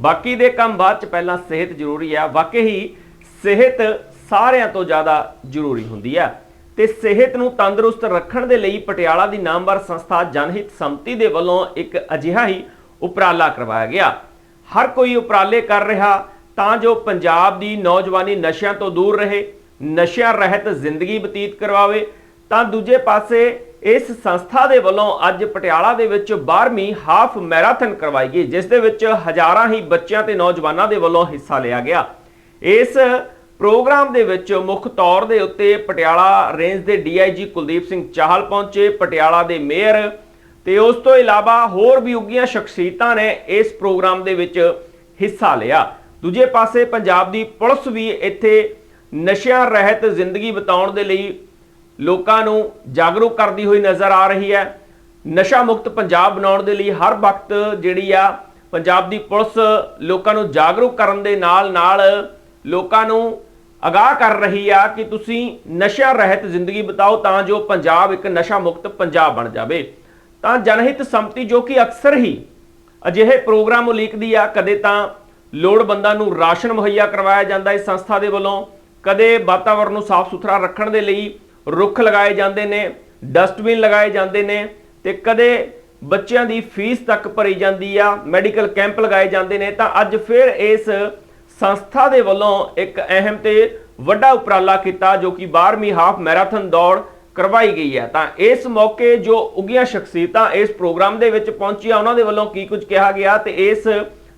ਬਾਕੀ ਦੇ ਕੰਮ ਬਾਅਦ ਚ ਪਹਿਲਾਂ ਸਿਹਤ ਜ਼ਰੂਰੀ ਆ। ਵਾਕਈ ਸਿਹਤ ਸਾਰਿਆਂ ਤੋਂ ਜ਼ਿਆਦਾ ਜ਼ਰੂਰੀ ਹੁੰਦੀ ਆ। ਤੇ ਸਿਹਤ ਨੂੰ ਤੰਦਰੁਸਤ ਰੱਖਣ ਦੇ ਲਈ ਪਟਿਆਲਾ ਦੀ ਨਾਮਵਰ ਸੰਸਥਾ ਜਨਹਿਤ ਸੰਮਤੀ ਦੇ ਵੱਲੋਂ ਇੱਕ ਅਜਿਹਾ ਹੀ ਉਪਰਾਲਾ ਕਰਵਾਇਆ ਗਿਆ। ਹਰ ਕੋਈ ਉਪਰਾਲੇ ਕਰ ਰਿਹਾ, ਤਾਂ ਜੋ ਪੰਜਾਬ ਦੀ ਨੌਜਵਾਨੀ ਨਸ਼ਿਆਂ ਤੋਂ ਦੂਰ ਰਹੇ, ਨਸ਼ਿਆਂ ਰਹਿਤ ਜ਼ਿੰਦਗੀ ਬਤੀਤ ਕਰਵਾਵੇ। ਤਾਂ ਦੂਜੇ ਪਾਸੇ ਇਸ ਸੰਸਥਾ ਦੇ ਵੱਲੋਂ ਅੱਜ ਪਟਿਆਲਾ ਦੇ ਵਿੱਚ 12ਵੀਂ ਹਾਫ ਮੈਰਾਥਨ ਕਰਵਾਈ ਗਈ, ਜਿਸ ਦੇ ਵਿੱਚ ਹਜ਼ਾਰਾਂ ਹੀ ਬੱਚਿਆਂ ਤੇ ਨੌਜਵਾਨਾਂ ਦੇ ਵੱਲੋਂ ਹਿੱਸਾ ਲਿਆ ਗਿਆ। ਇਸ ਪ੍ਰੋਗਰਾਮ ਦੇ ਵਿੱਚ ਮੁੱਖ ਤੌਰ ਦੇ ਉੱਤੇ ਪਟਿਆਲਾ ਰੇਂਜ ਦੇ ਡੀਆਈਜੀ ਕੁਲਦੀਪ ਸਿੰਘ ਚਾਹਲ ਪਹੁੰਚੇ, ਪਟਿਆਲਾ ਦੇ ਮੇਅਰ ਤੇ ਉਸ ਤੋਂ ਇਲਾਵਾ ਹੋਰ ਵੀ ਉੱਗੀਆਂ ਸ਼ਖਸੀਅਤਾਂ ਨੇ ਇਸ ਪ੍ਰੋਗਰਾਮ ਦੇ ਵਿੱਚ ਹਿੱਸਾ ਲਿਆ। ਦੂਜੇ ਪਾਸੇ ਪੰਜਾਬ ਦੀ ਪੁਲਿਸ ਵੀ ਇੱਥੇ ਨਸ਼ਿਆਂ ਰਹਿਤ ਜ਼ਿੰਦਗੀ ਬਿਤਾਉਣ ਦੇ ਲਈ ਲੋਕਾਂ ਨੂੰ ਜਾਗਰੂਕ ਕਰਦੀ ਹੋਈ ਨਜ਼ਰ ਆ ਰਹੀ ਹੈ। ਨਸ਼ਾ ਮੁਕਤ ਪੰਜਾਬ ਬਣਾਉਣ ਦੇ ਲਈ ਹਰ ਵਕਤ ਜਿਹੜੀ ਆ ਪੰਜਾਬ ਦੀ ਪੁਲਿਸ ਲੋਕਾਂ ਨੂੰ ਜਾਗਰੂਕ ਕਰਨ ਦੇ ਨਾਲ ਨਾਲ ਲੋਕਾਂ ਨੂੰ ਅਗਾਹ ਕਰ ਰਹੀ ਆ ਕਿ ਤੁਸੀਂ ਨਸ਼ਾ ਰਹਿਤ ਜ਼ਿੰਦਗੀ ਬਿਤਾਓ ਤਾਂ ਜੋ ਪੰਜਾਬ ਇੱਕ ਨਸ਼ਾ ਮੁਕਤ ਪੰਜਾਬ ਬਣ ਜਾਵੇ। ਤਾਂ ਜਨਹਿਤ ਸੰਮਤੀ ਜੋ ਕਿ ਅਕਸਰ ਹੀ ਅਜਿਹੇ ਪ੍ਰੋਗਰਾਮ ਉਲੀਕਦੀ ਆ, ਕਦੇ ਤਾਂ ਲੋੜਵੰਦਾਂ ਨੂੰ ਰਾਸ਼ਨ ਮੁਹੱਈਆ ਕਰਵਾਇਆ ਜਾਂਦਾ ਇਸ ਸੰਸਥਾ ਦੇ ਵੱਲੋਂ, ਕਦੇ ਵਾਤਾਵਰਣ ਨੂੰ ਸਾਫ਼ ਸੁਥਰਾ ਰੱਖਣ ਦੇ ਲਈ ਰੁੱਖ ਲਗਾਏ ਜਾਂਦੇ ਨੇ ਡਸਟਬਿਨ ਲਗਾਏ ਜਾਂਦੇ ਨੇ ਤੇ ਕਦੇ ਬੱਚਿਆਂ ਦੀ ਫੀਸ ਤੱਕ ਭਰੀ ਜਾਂਦੀ ਆ ਮੈਡੀਕਲ ਕੈਂਪ ਲਗਾਏ ਜਾਂਦੇ ਨੇ, ਤਾਂ ਅੱਜ ਫਿਰ ਇਸ ਸੰਸਥਾ ਦੇ ਵੱਲੋਂ ਇੱਕ ਅਹਿਮ ਤੇ ਵੱਡਾ ਉਪਰਾਲਾ ਕੀਤਾ ਜੋ ਕਿ 12ਵੀਂ ਹਾਫ ਮੈਰਾਥਨ ਦੌੜ ਕਰਵਾਈ ਗਈ ਹੈ। ਤਾਂ ਇਸ ਮੌਕੇ ਜੋ ਉਗੀਆਂ ਸ਼ਖਸੀਅਤਾਂ ਇਸ ਪ੍ਰੋਗਰਾਮ ਦੇ ਵਿੱਚ ਪਹੁੰਚੀਆਂ, ਉਹਨਾਂ ਦੇ ਵੱਲੋਂ ਕੀ ਕੁਝ ਕਿਹਾ ਗਿਆ ਤੇ ਇਸ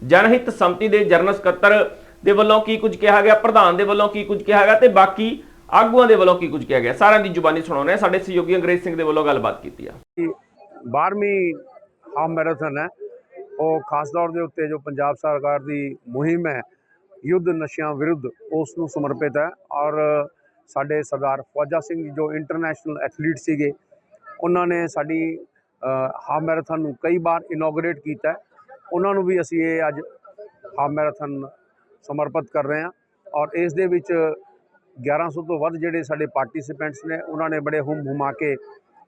ਜਨਹਿਤ ਸੰਮਤੀ ਦੇ ਜਨਰਲ ਸਕੱਤਰ ਦੇ ਵੱਲੋਂ ਕੀ ਕੁਝ ਕਿਹਾ ਗਿਆ, ਪ੍ਰਧਾਨ ਦੇ ਵੱਲੋਂ ਕੀ ਕੁਝ ਕਿਹਾ ਗਿਆ ਤੇ ਬਾਕੀ ਆਗੂਆਂ ਦੇ ਵੱਲੋਂ ਕੀ ਕੁਝ ਕਿਹਾ ਗਿਆ? ਸਾਰਿਆਂ ਦੀ ਜ਼ੁਬਾਨੀ ਸੁਣਾਉਣੇ ਆ। ਸਾਡੇ ਸਹਿਯੋਗੀ ਅੰਗਰੇਜ਼ ਸਿੰਘ ਦੇ ਵੱਲੋਂ ਗੱਲਬਾਤ ਕੀਤੀ ਆ। 12ਵੀਂ ਹਾਫ ਮੈਰਾਥਨ ਹੈ। ਉਹ ਖਾਸ ਤੌਰ ਦੇ ਉੱਤੇ ਜੋ ਪੰਜਾਬ ਸਰਕਾਰ ਦੀ ਮੁਹਿੰਮ ਹੈ, ਯੁੱਧ ਨਸ਼ਿਆਂ ਵਿਰੁੱਧ, ਉਸ ਨੂੰ ਸਮਰਪਿਤ ਹੈ। ਔਰ ਸਾਡੇ ਸਰਦਾਰ ਫੌਜਾ ਸਿੰਘ ਜੀ ਜੋ ਇੰਟਰਨੈਸ਼ਨਲ ਐਥਲੀਟ ਸੀਗੇ, ਉਹਨਾਂ ਨੇ ਸਾਡੀ ਹਾਫ ਮੈਰਾਥਨ ਨੂੰ ਕਈ ਵਾਰ ਇਨੋਗਰੇਟ ਕੀਤਾ ਉਹਨਾਂ ਨੂੰ ਵੀ ਅਸੀਂ ਇਹ ਅੱਜ ਹਾਫ ਮੈਰਾਥਨ ਸਮਰਪਿਤ ਕਰ ਰਹੇ ਹਾਂ। ਔਰ ਇਸ ਦੇ ਵਿੱਚ 1100 ਤੋਂ ਵੱਧ ਜਿਹੜੇ ਸਾਡੇ ਪਾਰਟਿਸਿਪੈਂਟਸ ਨੇ, ਉਹਨਾਂ ਨੇ ਬੜੇ ਹੁਮ ਹੁਮਾ ਕੇ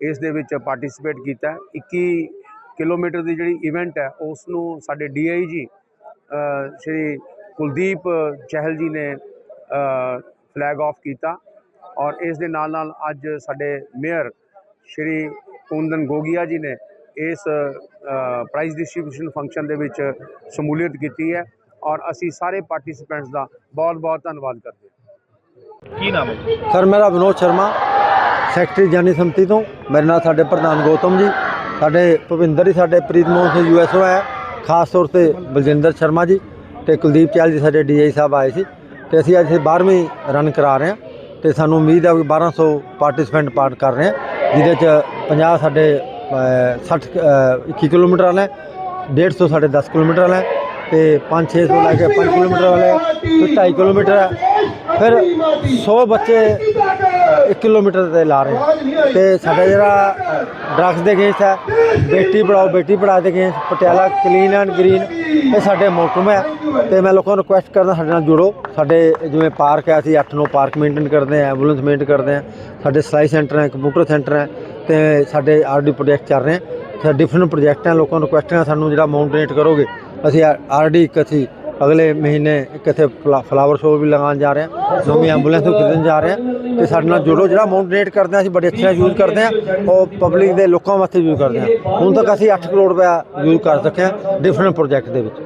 ਇਸ ਦੇ ਵਿੱਚ ਪਾਰਟਿਸਿਪੇਟ ਕੀਤਾ। ਹੈ 21 ਕਿਲੋਮੀਟਰ ਦੀ ਜਿਹੜੀ ਇਵੈਂਟ ਹੈ ਉਸ ਨੂੰ ਸਾਡੇ ਡੀਆਈਜੀ ਸ਼੍ਰੀ ਕੁਲਦੀਪ ਚਹਿਲ ਜੀ ਨੇ ਫਲੈਗ ਆਫ ਕੀਤਾ। ਔਰ ਇਸ ਦੇ ਨਾਲ ਨਾਲ ਅੱਜ ਸਾਡੇ ਮੇਅਰ ਸ਼੍ਰੀ ਕੁੰਦਨ ਗੋਗੀਆ ਜੀ ਨੇ ਇਸ ਪ੍ਰਾਈਜ਼ ਡਿਸਟ੍ਰੀਬਿਊਸ਼ਨ ਫੰਕਸ਼ਨ ਦੇ ਵਿੱਚ ਸ਼ਮੂਲੀਅਤ ਕੀਤੀ ਹੈ। ਔਰ ਅਸੀਂ ਸਾਰੇ ਪਾਰਟਿਸਿਪੈਂਟਸ ਦਾ ਬਹੁਤ ਬਹੁਤ ਧੰਨਵਾਦ ਕਰਦੇ ਹਾਂ। ਕੀ ਨਾਮ ਹੈ ਸਰ ਮੇਰਾ ਵਿਨੋਦ ਸ਼ਰਮਾ ਸੈਕਟਰੀ ਜਾਨੀ ਸੰਮਤੀ ਤੋਂ। ਮੇਰੇ ਨਾਲ ਸਾਡੇ ਪ੍ਰਧਾਨ ਗੌਤਮ ਜੀ ਸਾਡੇ ਭੁਪਿੰਦਰ ਜੀ ਸਾਡੇ ਪ੍ਰੀਤ ਮੋਹਨ ਸਿੰਘ ਯੂਐਸਓ ਹੈ। ਖਾਸ ਤੌਰ ਤੇ ਬਲਜਿੰਦਰ ਸ਼ਰਮਾ ਜੀ ਤੇ ਕੁਲਦੀਪ ਚਾਲ ਜੀ ਸਾਡੇ ਡੀਆਈ ਸਾਹਿਬ ਆਏ ਸੀ ਤੇ ਅਸੀਂ ਅੱਜ 12ਵੀਂ ਰਨ ਕਰਾ ਰਹੇ ਹਾਂ ਤੇ ਸਾਨੂੰ ਉਮੀਦ ਹੈ ਕਿ 1200 ਪਾਰਟਿਸਪੈਂਟ ਪਾਰਟ ਕਰ ਰਹੇ ਹਾਂ ਜਿਹਦੇ ਚ 50 ਸਾਡੇ ਅ, 60 ਅ, 21 ਕਿਲੋਮੀਟਰ ਵਾਲੇ 150 ਸਾਡੇ 10 ਕਿਲੋਮੀਟਰ ਵਾਲੇ ਤੇ 5 600 ਲੈ ਕੇ 5 ਕਿਲੋਮੀਟਰ ਵਾਲੇ ਤੇ 2.5 ਕਿਲੋਮੀਟਰ ਹੈ। ਫਿਰ 100 ਬੱਚੇ 1 ਕਿਲੋਮੀਟਰ ਤੇ ਲਾ ਰਹੇ ਹਨ। ਤੇ ਸਾਡਾ ਜਿਹੜਾ ਡਰੱਗਸ ਦੇ ਅਗੇਂਸਟ ਹੈ, ਬੇਟੀ ਪੜਾਓ ਬੇਟੀ ਪੜ੍ਹਾਓ ਦੇ against Patiala clean and green ਇਹ ਸਾਡੇ ਮੋਟਮ ਹੈ। ਤੇ ਮੈਂ ਲੋਕਾਂ ਨੂੰ ਰਿਕੁਐਸਟ ਕਰਦਾ ਸਾਡੇ ਨਾਲ ਜੁੜੋ। ਸਾਡੇ ਜਿਵੇਂ ਪਾਰਕ ਹੈ, ਅਸੀਂ 8-9 ਪਾਰਕ ਮੇਨਟੇਨ ਕਰਦੇ ਹਾਂ ਐਂਬੂਲੈਂਸ ਮੇਨਟੇਨ ਕਰਦੇ ਹਾਂ। ਸਾਡੇ ਸਿਲਾਈ ਸੈਂਟਰ ਹੈ ਕੰਪਿਊਟਰ ਸੈਂਟਰ ਹੈ, ਤੇ ਸਾਡੇ ਆਰਡੀ ਪ੍ਰੋਜੈਕਟ ਚੱਲ ਰਹੇ ਹੈ। ਡਿਫਰੈਂਟ ਪ੍ਰੋਜੈਕਟ ਹੈ, ਲੋਕਾਂ ਨੂੰ ਰਿਕੁਐਸਟ ਹੈ ਸਾਨੂੰ ਜਿਹੜਾ ਅਮਾਉਂਟ ਡੋਨੇਟ ਕਰੋਗੇ। ਅਸੀਂ ਆਰਡੀ ਇੱਕ ਅਸੀਂ ਅਗਲੇ ਮਹੀਨੇ ਇੱਕ ਇੱਥੇ ਫਲਾ- ਫਲਾਵਰ ਸ਼ੋਅ ਵੀ ਲਗਾਉਣ ਜਾ ਰਹੇ ਹਾਂ ਨਵੀਂ ਐਂਬੂਲੈਂਸ ਵੀ ਖਰੀਦਣ ਜਾ ਰਹੇ ਹਾਂ ਤੇ ਸਾਡੇ ਨਾਲ ਜੁੜੋ ਜਿਹੜਾ ਅਮਾਉਂਟ ਡੋਨੇਟ ਕਰਦੇ ਹਾਂ ਅਸੀਂ ਬੜੇ ਅੱਛੇ ਨਾਲ ਯੂਜ਼ ਕਰਦੇ ਹਾਂ ਉਹ ਪਬਲਿਕ ਦੇ ਲੋਕਾਂ ਵਾਸਤੇ ਯੂਜ਼ ਕਰਦੇ ਹਾਂ ਹੁਣ ਤੱਕ ਅਸੀਂ 8 ਕਰੋੜ ਰੁਪਇਆ ਯੂਜ਼ ਕਰ ਸਕੇ ਹਾਂ ਡਿਫਰੈਂਟ ਪ੍ਰੋਜੈਕਟ ਦੇ ਵਿੱਚ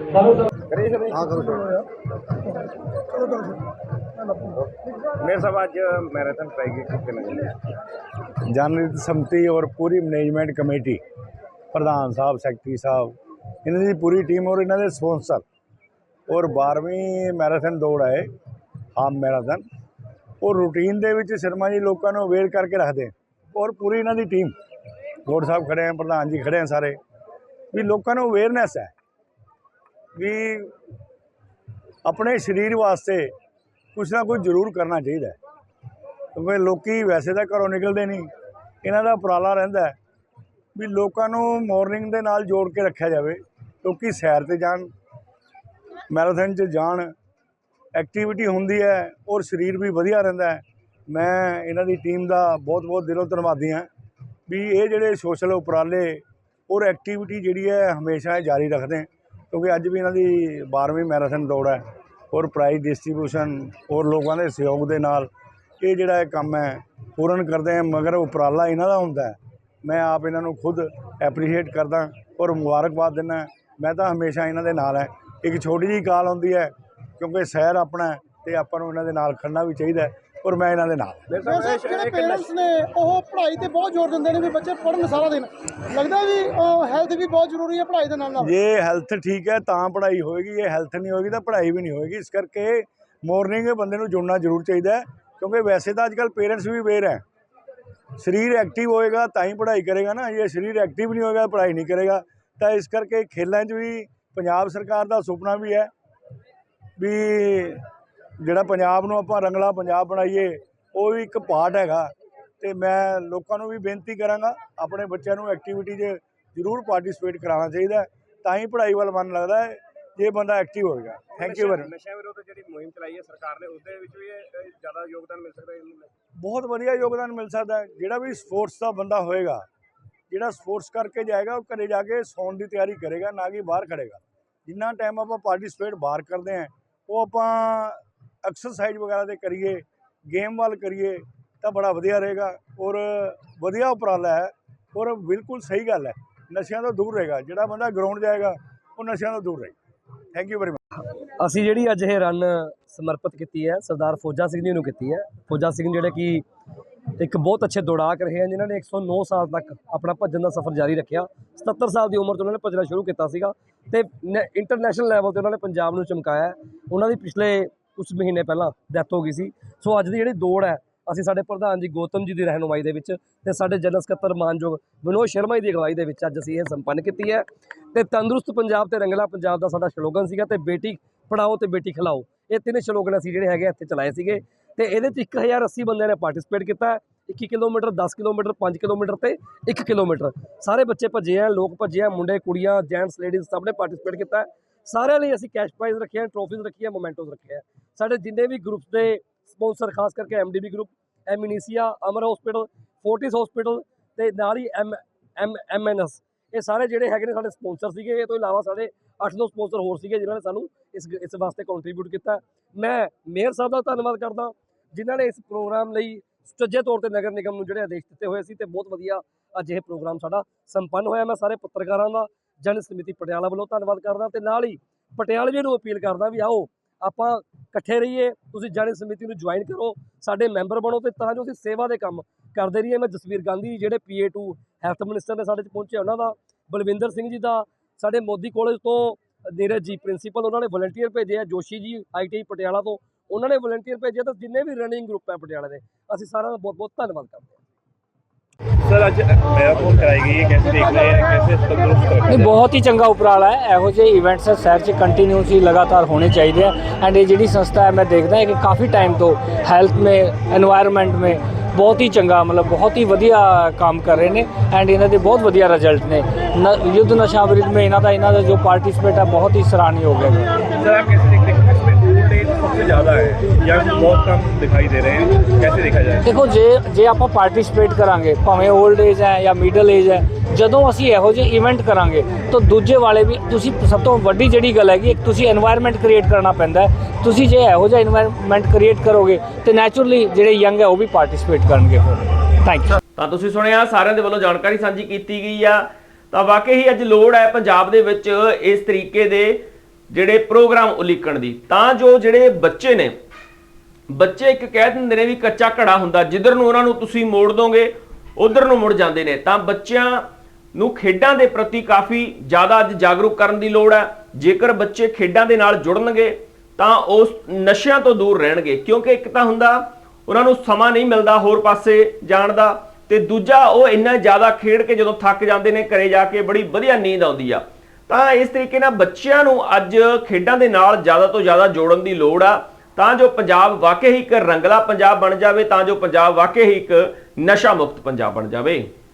मेरे साहब आज मैराथन ट्राई की कितने लगे ਜਨਰਲ ਸੰਮਤੀ ਔਰ ਪੂਰੀ ਮੈਨੇਜਮੈਂਟ ਕਮੇਟੀ ਪ੍ਰਧਾਨ ਸਾਹਿਬ ਸੈਕਟਰੀ ਸਾਹਿਬ ਇਹਨਾਂ ਦੀ ਪੂਰੀ ਟੀਮ ਔਰ ਇਹਨਾਂ ਦੇ ਸਪਾਂਸਰ ਔਰ 12ਵੀਂ ਮੈਰਾਥਨ ਦੌੜ ਹੈ ਆਮ ਮੈਰਾਥਨ। ਉਹ ਰੂਟੀਨ ਦੇ ਵਿੱਚ ਸ਼ਰਮਾ ਜੀ ਲੋਕਾਂ ਨੂੰ ਅਵੇਅਰ ਕਰਕੇ ਰੱਖਦੇ ਔਰ ਪੂਰੀ ਇਹਨਾਂ ਦੀ ਟੀਮ ਗੋਡ ਸਾਹਿਬ ਖੜੇ ਆ, ਪ੍ਰਧਾਨ ਜੀ ਖੜੇ ਆ ਸਾਰੇ। ਵੀ ਲੋਕਾਂ ਨੂੰ ਅਵੇਅਰਨੈਸ ਹੈ ਵੀ ਆਪਣੇ ਸਰੀਰ ਵਾਸਤੇ ਕੁਛ ਨਾ ਕੁਛ ਜ਼ਰੂਰ ਕਰਨਾ ਚਾਹੀਦਾ ਕਿਉਂਕਿ ਲੋਕੀ ਵੈਸੇ ਤਾਂ ਘਰੋਂ ਨਿਕਲਦੇ ਨਹੀਂ, ਇਹਨਾਂ ਦਾ ਉਪਰਾਲਾ ਰਹਿੰਦਾ ਵੀ ਲੋਕਾਂ ਨੂੰ ਮਾਰਨਿੰਗ ਦੇ ਨਾਲ ਜੋੜ ਕੇ ਰੱਖਿਆ ਜਾਵੇ, ਲੋਕੀ ਸੈਰ ਤੇ ਜਾਣ ਮੈਰਾਥਨ 'ਚ ਜਾਣ ਐਕਟੀਵਿਟੀ ਹੁੰਦੀ ਹੈ ਔਰ ਸਰੀਰ ਵੀ ਵਧੀਆ ਰਹਿੰਦਾ ਹੈ। ਮੈਂ ਇਹਨਾਂ ਦੀ ਟੀਮ ਦਾ ਬਹੁਤ ਬਹੁਤ ਦਿਲੋਂ ਧੰਨਵਾਦੀ ਹਾਂ ਵੀ ਇਹ ਜਿਹੜੇ ਸੋਸ਼ਲ ਉਪਰਾਲੇ ਔਰ ਐਕਟੀਵਿਟੀ ਜਿਹੜੀ ਹੈ ਹਮੇਸ਼ਾ ਇਹ ਜਾਰੀ ਰੱਖਦੇ ਕਿਉਂਕਿ ਅੱਜ ਵੀ ਇਹਨਾਂ ਦੀ 12ਵੀਂ ਮੈਰਾਥਨ ਦੌੜ ਹੈ ਔਰ ਪ੍ਰਾਈਜ਼ ਡਿਸਟ੍ਰੀਬਿਊਸ਼ਨ ਔਰ ਲੋਕਾਂ ਦੇ ਸਹਿਯੋਗ ਦੇ ਨਾਲ ਇਹ ਜਿਹੜਾ ਇਹ ਕੰਮ ਹੈ ਪੂਰਨ ਕਰਦੇ ਆ ਮਗਰ ਉਪਰਾਲਾ ਇਹਨਾਂ ਦਾ ਹੁੰਦਾ ਹੈ। ਮੈਂ ਆਪ ਇਹਨਾਂ ਨੂੰ ਖੁਦ ਐਪਰੀਸ਼ੀਏਟ ਕਰਦਾ ਔਰ ਮੁਬਾਰਕਬਾਦ ਦਿੰਦਾ ਮੈਂ ਤਾਂ ਹਮੇਸ਼ਾ ਇਹਨਾਂ ਦੇ ਨਾਲ ਹੈ। ਇੱਕ ਛੋਟੀ ਜਿਹੀ ਕਾਲ ਹੁੰਦੀ ਹੈ ਕਿਉਂਕਿ ਸ਼ਹਿਰ ਆਪਣਾ ਤੇ ਆਪਾਂ ਨੂੰ ਇਹਨਾਂ ਦੇ ਨਾਲ ਖੜਨਾ ਵੀ ਚਾਹੀਦਾ ਹੈ ਔਰ ਮੈਂ ਇਹਨਾਂ ਦੇ ਨਾਲ ਜਿਹੜੇ ਪੇਰੈਂਟਸ ਨੇ ਉਹ ਪੜ੍ਹਾਈ ਤੇ ਬਹੁਤ ਜ਼ੋਰ ਦਿੰਦੇ ਨੇ ਵੀ ਬੱਚੇ ਪੜ੍ਹਨ ਸਾਰਾ ਦਿਨ। ਲੱਗਦਾ ਵੀ ਹੈਲਥ ਵੀ ਬਹੁਤ ਜ਼ਰੂਰੀ ਹੈ ਪੜ੍ਹਾਈ ਦੇ ਨਾਲ ਨਾਲ। ਜੇ ਹੈਲਥ ਠੀਕ ਹੈ ਤਾਂ ਪੜ੍ਹਾਈ ਹੋਏਗੀ ਜੇ ਹੈਲਥ ਨਹੀਂ ਹੋਏਗੀ ਤਾਂ ਪੜ੍ਹਾਈ ਵੀ ਨਹੀਂ ਹੋਏਗੀ। ਇਸ ਕਰਕੇ ਮਾਰਨਿੰਗ ਬੰਦੇ ਨੂੰ ਜੁੜਨਾ ਜ਼ਰੂਰ ਚਾਹੀਦਾ ਕਿਉਂਕਿ ਵੈਸੇ ਤਾਂ ਅੱਜਕੱਲ ਪੇਰੈਂਟਸ ਵੀ ਵੇਰ ਹੈ। ਸਰੀਰ ਐਕਟਿਵ ਹੋਏਗਾ ਤਾਂ ਹੀ ਪੜ੍ਹਾਈ ਕਰੇਗਾ ਨਾ ਜੇ ਸਰੀਰ ਐਕਟਿਵ ਨਹੀਂ ਹੋਏਗਾ ਪੜ੍ਹਾਈ ਨਹੀਂ ਕਰੇਗਾ। ਤਾਂ ਇਸ ਕਰਕੇ ਖੇਲਾਂ 'ਚ ਵੀ ਪੰਜਾਬ ਸਰਕਾਰ ਦਾ ਸੁਪਨਾ ਵੀ ਹੈ ਵੀ ਜਿਹੜਾ ਪੰਜਾਬ ਨੂੰ ਆਪਾਂ ਰੰਗਲਾ ਪੰਜਾਬ ਬਣਾਈਏ ਉਹ ਵੀ ਇੱਕ ਪਾਰਟ ਹੈਗਾ ਤੇ ਮੈਂ ਲੋਕਾਂ ਨੂੰ ਵੀ ਬੇਨਤੀ ਕਰਾਂਗਾ ਆਪਣੇ ਬੱਚਿਆਂ ਨੂੰ ਐਕਟੀਵਿਟੀ 'ਚ ਜ਼ਰੂਰ ਪਾਰਟਿਸਿਪੇਟ ਕਰਾਉਣਾ ਚਾਹੀਦਾ ਤਾਂ ਹੀ ਪੜ੍ਹਾਈ ਵੱਲ ਮਨ ਲੱਗਦਾ ਹੈ ਜੇ ਬੰਦਾ ਐਕਟਿਵ ਹੋਏਗਾ ਥੈਂਕ ਯੂ ਵੈਰੀ ਨਸ਼ਾ ਵਿਰੋਧ ਜਿਹੜੀ ਮੁਹਿੰਮ ਚਲਾਈ ਹੈ ਸਰਕਾਰ ਨੇ ਉਸ ਦੇ ਵਿੱਚ ਵੀ ਜ਼ਿਆਦਾ ਯੋਗਦਾਨ ਮਿਲ ਸਕਦਾ ਹੈ ਬਹੁਤ ਵਧੀਆ ਯੋਗਦਾਨ ਮਿਲ ਸਕਦਾ ਹੈ ਜਿਹੜਾ ਵੀ ਸਪੋਰਟਸ ਦਾ ਬੰਦਾ ਹੋਏਗਾ ਜਿਹੜਾ ਸਪੋਰਟਸ ਕਰਕੇ ਜਾਏਗਾ, ਉਹ ਘਰੇ ਜਾ ਕੇ ਸੌਣ ਦੀ ਤਿਆਰੀ ਕਰੇਗਾ, ਨਾ ਕਿ ਬਾਹਰ ਖੜੇਗਾ। ਜਿੰਨਾ ਟਾਈਮ ਆਪਾਂ ਪਾਰਟਿਸਿਪੇਟ ਬਾਹਰ ਕਰਦੇ ਹਾਂ, ਉਹ ਆਪਾਂ ਐਕਸਰਸਾਈਜ਼ ਵਗੈਰਾ ਤੇ ਕਰੀਏ ਗੇਮ ਵੱਲ ਕਰੀਏ, ਤਾਂ ਬੜਾ ਵਧੀਆ ਰਹੇਗਾ। ਔਰ ਵਧੀਆ ਉਪਰਾਲਾ ਹੈ, ਔਰ ਬਿਲਕੁਲ ਸਹੀ ਗੱਲ ਹੈ, ਨਸ਼ਿਆਂ ਤੋਂ ਦੂਰ ਰਹੇਗਾ। ਜਿਹੜਾ ਬੰਦਾ ਗਰਾਊਂਡ ਜਾਏਗਾ, ਉਹ ਨਸ਼ਿਆਂ ਤੋਂ ਦੂਰ ਰਹੇਗਾ। ਥੈਂਕ ਯੂ ਵੈਰੀ ਮਚ ਅਸੀਂ ਜਿਹੜੀ ਅੱਜ ਇਹ ਰਨ ਸਮਰਪਿਤ ਕੀਤੀ ਹੈ, ਸਰਦਾਰ ਫੌਜਾ ਸਿੰਘ ਜੀ ਨੂੰ ਕੀਤੀ ਹੈ। ਫੌਜਾ ਸਿੰਘ ਜਿਹੜੇ ਕਿ ਇੱਕ ਬਹੁਤ ਅੱਛੇ ਦੌੜਾਕ ਰਹੇ ਹਨ, ਜਿਨ੍ਹਾਂ ਨੇ 109 ਸਾਲ ਤੱਕ ਆਪਣਾ ਭੱਜਣ ਦਾ ਸਫ਼ਰ ਜਾਰੀ ਰੱਖਿਆ। 77 ਸਾਲ ਦੀ ਉਮਰ 'ਚ ਉਹਨਾਂ ਨੇ ਭੱਜਣਾ ਸ਼ੁਰੂ ਕੀਤਾ ਸੀਗਾ ਤੇ ਇੰਟਰਨੈਸ਼ਨਲ ਲੈਵਲ ਤੇ ਉਹਨਾਂ ਨੇ ਪੰਜਾਬ ਨੂੰ ਚਮਕਾਇਆ। ਉਹਨਾਂ ਦੀ ਪਿਛਲੇ ਕੁਝ ਮਹੀਨੇ ਪਹਿਲਾਂ ਡੈਥ ਹੋ ਗਈ ਸੀ। ਸੋ ਅੱਜ ਦੀ ਜਿਹੜੀ ਦੌੜ ਹੈ, ਅਸੀਂ ਸਾਡੇ ਪ੍ਰਧਾਨ ਜੀ ਗੌਤਮ ਜੀ ਦੀ ਰਹਿਨੁਮਾਈ ਦੇ ਵਿੱਚ ਤੇ ਸਾਡੇ ਜਨਰਲ ਸਕੱਤਰ ਮਾਨਯੋਗ ਵਿਨੋਦ ਸ਼ਰਮਾ ਜੀ ਦੀ ਅਗਵਾਈ ਦੇ ਵਿੱਚ ਅੱਜ ਅਸੀਂ ਇਹ ਸੰਪੰਨ ਕੀਤੀ ਹੈ। ਤੇ ਤੰਦਰੁਸਤ ਪੰਜਾਬ ਤੇ ਰੰਗਲਾ ਪੰਜਾਬ ਦਾ ਸਾਡਾ ਸਲੋਗਨ ਸੀਗਾ ਤੇ ਬੇਟੀ ਪੜਾਓ ਤੇ ਬੇਟੀ ਖਿਲਾਓ। ਇਹ ਤਿੰਨ ਸਲੋਗਨ ਅਸੀਂ ਜਿਹੜੇ ਹੈਗੇ ਇੱਥੇ ਚਲਾਏ ਸੀਗੇ। ਤੇ ਇਹਦੇ ਚ 1080 ਬੰਦਿਆਂ ਨੇ ਪਾਰਟਿਸਿਪੇਟ ਕੀਤਾ ਹੈ 21 ਕਿਲੋਮੀਟਰ 10 ਕਿਲੋਮੀਟਰ 5 ਕਿਲੋਮੀਟਰ ਤੇ 1 ਕਿਲੋਮੀਟਰ। ਸਾਰੇ ਬੱਚੇ ਭੱਜੇ ਆ, ਲੋਕ ਭੱਜੇ ਆ, ਮੁੰਡੇ, ਕੁੜੀਆਂ ਜੈਂਟਸ ਲੇਡੀਜ਼ ਸਭ ਨੇ ਪਾਰਟਿਸਿਪੇਟ ਕੀਤਾ। ਸਾਰਿਆਂ ਲਈ ਅਸੀਂ ਕੈਸ਼ ਪ੍ਰਾਈਜ਼ ਰੱਖੇ ਆ ਟਰੋਫੀਜ਼ ਰੱਖੀਆਂ ਮੋਮੈਂਟੋਸ ਰੱਖੇ ਆ ਸਾਡੇ ਜਿੰਨੇ ਵੀ ਗਰੁੱਪਸ ਦੇ ਸਪਾਂਸਰ ਖਾਸ ਕਰਕੇ ਐਮਡੀਬੀ ਗਰੁੱਪ ਐਮਿਨੀਸੀਆ ਅਮਰ ਹਸਪੀਟਲ ਫੋਰਟਿਸ ਹਸਪੀਟਲ ਤੇ ਨਾਲ ਹੀ ਐਮ ਐਮ ਐਮਐਨਐਸ ਇਹ ਸਾਰੇ ਜਿਹੜੇ ਹੈਗੇ ਨੇ ਸਾਡੇ ਸਪਾਂਸਰ ਸੀਗੇ, ਇਹ ਤੋਂ ਇਲਾਵਾ ਸਾਡੇ 8-9 ਸਪਾਂਸਰ ਹੋਰ ਸੀਗੇ ਜਿਨ੍ਹਾਂ ਨੇ ਸਾਨੂੰ ਇਸ ਇਸ ਵਾਸਤੇ ਕੰਟਰੀਬਿਊਟ ਕੀਤਾ। ਮੈਂ ਮੇਅਰ ਸਾਹਿਬ ਦਾ ਧੰਨਵਾਦ ਕਰਦਾ, ਜਿਨ੍ਹਾਂ ਨੇ ਇਸ ਪ੍ਰੋਗਰਾਮ ਲਈ ਸੁਚੱਜੇ ਤੌਰ ਤੇ ਨਗਰ ਨਿਗਮ ਨੂੰ ਜਿਹੜੇ ਆਦੇਸ਼ ਦਿੱਤੇ ਹੋਏ ਸੀ ਤੇ ਬਹੁਤ ਵਧੀਆ ਅੱਜ ਇਹ ਪ੍ਰੋਗਰਾਮ ਸਾਡਾ ਸੰਪੰਨ ਹੋਇਆ। ਮੈਂ ਸਾਰੇ ਪੱਤਰਕਾਰਾਂ ਦਾ, ਜਨ ਸਮਿਤੀ ਪਟਿਆਲਾ ਵੱਲੋਂ ਧੰਨਵਾਦ ਕਰਦਾ ਤੇ ਨਾਲ ਹੀ ਪਟਿਆਲਵੇ ਨੂੰ ਅਪੀਲ ਕਰਦਾ ਵੀ ਆਓ, ਆਪਾਂ ਇਕੱਠੇ ਰਹੀਏ, ਤੁਸੀਂ ਜਨ ਸਮਿਤੀ ਨੂੰ ਜੁਆਇਨ ਕਰੋ, ਸਾਡੇ ਮੈਂਬਰ ਬਣੋ ਤੇ ਤਾਂ ਜੋ ਅਸੀਂ ਸੇਵਾ ਦੇ ਕੰਮ ਕਰਦੇ ਰਹੀਏ। ਮੈਂ ਜਸਵੀਰ ਗਾਂਧੀ, ਜਿਹੜੇ ਪੀਏ2 ਹੈਲਥ ਮਿਨਿਸਟਰ ਨੇ ਸਾਡੇ ਚ ਪਹੁੰਚੇ ਉਹਨਾਂ ਦਾ ਬਲਵਿੰਦਰ ਸਿੰਘ ਜੀ ਦਾ ਸਾਡੇ ਮੋਦੀ ਕਾਲਜ ਤੋਂ ਨੀਰਜ ਜੀ ਪ੍ਰਿੰਸੀਪਲ ਉਹਨਾਂ ਨੇ ਵਲੰਟੀਅਰ ਭੇਜੇ ਆ ਜੋਸ਼ੀ ਜੀ ਆਈਟੀਆਈ ਪਟਿਆਲਾ ਤੋਂ ਉਹਨਾਂ ਨੇ ਵਲੰਟੀਅਰ ਭੇਜੇ ਤਾਂ ਜਿੰਨੇ ਵੀ ਰਨਿੰਗ ਗਰੁੱਪ ਹੈ ਪਟਿਆਲਾ ਦੇ ਅਸੀਂ ਸਾਰਿਆਂ ਦਾ ਬਹੁਤ ਬਹੁਤ ਧੰਨਵਾਦ ਕਰਦੇ ਹਾਂ। ਸਰ ਅੱਜ ਮੈਰਾਥਨ ਕਰਾਈ ਗਈ ਹੈ ਕੈਸੇ ਦੇਖ ਰਹੇ ਹੈ ਕੈਸੇ ਤੰਦਰੁਸਤ ਰੱਖਣਾ ਬਹੁਤ ਹੀ ਚੰਗਾ ਉਪਰਾਲਾ ਹੈ ਇਹੋ ਜਿਹੇ ਇਵੈਂਟਸ ਸ਼ਹਿਰ 'ਚ ਕੰਟੀਨਿਊਸਲੀ ਲਗਾਤਾਰ ਹੋਣੇ ਚਾਹੀਦੇ ਆ ਐਂਡ ਇਹ ਜਿਹੜੀ ਸੰਸਥਾ ਹੈ ਮੈਂ ਦੇਖਦਾ ਹਾਂ ਕਿ ਕਾਫੀ ਟਾਈਮ ਤੋਂ ਹੈਲਥ ਮੇ এনवायरमेंट ਮੇ ਬਹੁਤ ਹੀ ਚੰਗਾ ਮਤਲਬ ਬਹੁਤ ਹੀ ਵਧੀਆ ਕੰਮ ਕਰ ਰਹੇ ਨੇ ਐਂਡ ਇਹਨਾਂ ਦੇ ਬਹੁਤ ਵਧੀਆ ਰਿਜ਼ਲਟ ਨੇ। ਯੁੱਧ ਨਸ਼ਾ ਵਿਰੁੱਧ ਮੇ ਇਹਨਾਂ ਦਾ ਇਹਨਾਂ ਦਾ ਜੋ ਪਾਰਟਿਸਿਪੇਟ ਹੈ ਬਹੁਤ ਹੀ ਸਰਾਹਨੀਯੋਗ ਹੈ ਸਰ ਦੇਖੋ ਜੇ ਜੇ ਆਪਾਂ ਪਾਰਟਿਸਿਪੇਟ ਕਰਾਂਗੇ ਭਾਵੇਂ 올ਡ ਏਜ ਹੈ ਜਾਂ ਮਿਡਲ ਏਜ ਹੈ ਜਦੋਂ ਅਸੀਂ ਇਹੋ ਜਿਹੇ ਇਵੈਂਟ ਕਰਾਂਗੇ ਤਾਂ ਦੂਜੇ ਵਾਲੇ ਵੀ ਤੁਸੀਂ ਸਭ ਤੋਂ ਵੱਡੀ ਜਿਹੜੀ ਗੱਲ ਹੈਗੀ ਇੱਕ ਤੁਸੀਂ এনवायरमेंट ਕ੍ਰੀਏਟ ਕਰਨਾ ਪੈਂਦਾ ਹੈ। ਤੁਸੀਂ ਜੇ ਇਹੋ ਜਿਹਾ এনवायरमेंट ਕ੍ਰੀਏਟ ਕਰੋਗੇ ਤੇ ਨੇਚਰਲੀ ਜਿਹੜੇ ਯੰਗ ਹੈ ਉਹ ਵੀ ਪਾਰਟਿਸਿਪੇਟ ਕਰਨਗੇ ਫਿਰ ਥੈਂਕ ਯੂ ਤਾਂ ਤੁਸੀਂ ਸੁਣਿਆ, ਸਾਰਿਆਂ ਦੇ ਵੱਲੋਂ ਜਾਣਕਾਰੀ ਸਾਂਝੀ ਕੀਤੀ ਗਈ ਆ। ਤਾਂ ਵਾਕਈ ਹੀ ਅੱਜ ਲੋੜ ਹੈ ਪੰਜਾਬ ਦੇ ਵਿੱਚ ਇਸ ਤਰੀਕੇ ਦੇ ਜਿਹੜੇ ਪ੍ਰੋਗਰਾਮ ਉਲੀਕਣ ਦੀ। ਤਾਂ ਜੋ ਜਿਹੜੇ ਬੱਚੇ ਨੇ, ਬੱਚੇ ਇੱਕ ਕਹਿ ਦਿੰਦੇ ਨੇ ਵੀ ਕੱਚਾ ਘੜਾ ਹੁੰਦਾ। ਜਿੱਧਰ ਨੂੰ ਉਹਨਾਂ ਨੂੰ ਤੁਸੀਂ ਮੋੜ ਦੋਗੇ, ਉਧਰ ਨੂੰ ਮੁੜ ਜਾਂਦੇ ਨੇ। ਤਾਂ ਬੱਚਿਆਂ ਨੂੰ ਖੇਡਾਂ ਦੇ ਪ੍ਰਤੀ ਕਾਫੀ ਜ਼ਿਆਦਾ ਅੱਜ ਜਾਗਰੂਕ ਕਰਨ ਦੀ ਲੋੜ ਹੈ। ਜੇਕਰ ਬੱਚੇ ਖੇਡਾਂ ਦੇ ਨਾਲ ਜੁੜਨਗੇ ਤਾਂ ਉਸ ਨਸ਼ਿਆਂ ਤੋਂ ਦੂਰ ਰਹਿਣਗੇ। ਕਿਉਂਕਿ ਇੱਕ ਤਾਂ ਹੁੰਦਾ, ਉਹਨਾਂ ਨੂੰ ਸਮਾਂ ਨਹੀਂ ਮਿਲਦਾ ਹੋਰ ਪਾਸੇ ਜਾਣ ਦਾ, ਤੇ ਦੂਜਾ ਉਹ ਇੰਨਾ ਜ਼ਿਆਦਾ ਖੇਡ ਕੇ ਜਦੋਂ ਥੱਕ ਜਾਂਦੇ ਨੇ ਘਰੇ ਜਾ ਕੇ ਬੜੀ ਵਧੀਆ ਨੀਂਦ ਆਉਂਦੀ ਆ। ਤਾਂ ਇਸ ਤਰੀਕੇ ਨਾਲ ਬੱਚਿਆਂ ਨੂੰ ਅੱਜ ਖੇਡਾਂ ਦੇ ਨਾਲ ਜ਼ਿਆਦਾ ਤੋਂ ਜ਼ਿਆਦਾ ਜੋੜਨ ਦੀ ਲੋੜ ਆ। ਤਾਂ ਜੋ ਪੰਜਾਬ ਵਾਕਈ ਹੀ ਇੱਕ ਰੰਗਲਾ ਪੰਜਾਬ ਬਣ ਜਾਵੇ, ਤਾਂ ਜੋ ਪੰਜਾਬ ਵਾਕਈ ਹੀ ਇੱਕ ਨਸ਼ਾ ਮੁਕਤ ਪੰਜਾਬ ਬਣ ਜਾਵੇ।